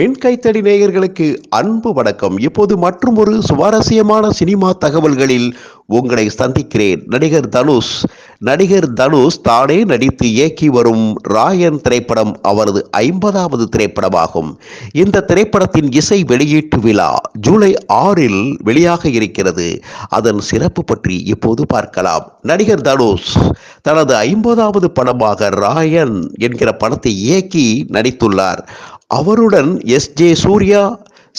மின்கைத்தடி நேயர்களுக்கு அன்பு வணக்கம். இப்போது மற்றும் ஒரு சுவாரஸ்யமான சினிமா தகவல்களில் உங்களை சந்திக்கிறேன். நடிகர் தனுஷ். நடிகர் தனுஷ் தானே நடித்து இயக்கி வரும் ராயன் திரைப்படம் அவரது ஐம்பதாவது திரைப்படமாகும். இந்த திரைப்படத்தின் இசை வெளியீட்டு விழா ஜூலை ஆறில் வெளியாக இருக்கிறது. அதன் சிறப்பு பற்றி இப்போது பார்க்கலாம். நடிகர் தனுஷ் தனது ஐம்பதாவது படமாக ராயன் என்கிற படத்தை இயக்கி நடித்துள்ளார். அவருடன் எஸ் ஜே சூர்யா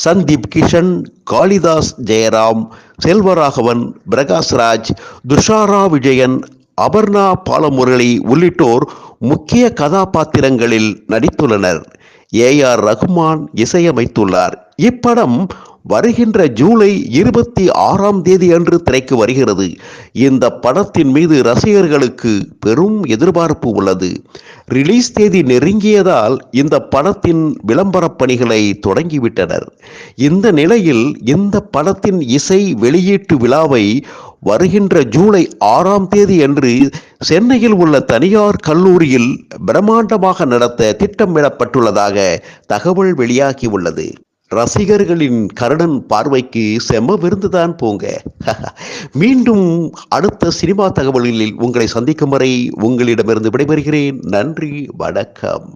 சந்தீப் கிஷன் காளிதாஸ் ஜெயராம் செல்வராகவன் பிரகாஷ்ராஜ் துஷாரா விஜயன் அபர்ணா பாலமுரளி உள்ளிட்டோர் முக்கிய கதாபாத்திரங்களில் நடித்துள்ளனர். ஏ ஆர் ரகுமான் இசையமைத்துள்ளார். இப்படம் வருகின்ற ஜூலை இருபத்தி ஆறாம் தேதி அன்று திரைக்கு வருகிறது. இந்த படத்தின் மீது ரசிகர்களுக்கு பெரும் எதிர்பார்ப்பு உள்ளது. ரிலீஸ் தேதி நெருங்கியதால் இந்த படத்தின் விளம்பரப் பணிகளை தொடங்கிவிட்டனர். இந்த நிலையில் இந்த படத்தின் இசை வெளியீட்டு விழாவை வருகின்ற ஜூலை ஆறாம் தேதி அன்று சென்னையில் உள்ள தனியார் கல்லூரியில் பிரம்மாண்டமாக நடத்த திட்டமிடப்பட்டுள்ளதாக தகவல் வெளியாகி உள்ளது. ரசிகர்களின் கருடன் பார்வைக்கு செம்ம விருந்துதான் போங்க. மீண்டும் அடுத்த சினிமா தகவல்களில் உங்களை சந்திக்கும் வரை உங்களிடமிருந்து விடைபெறுகிறேன். நன்றி வணக்கம்.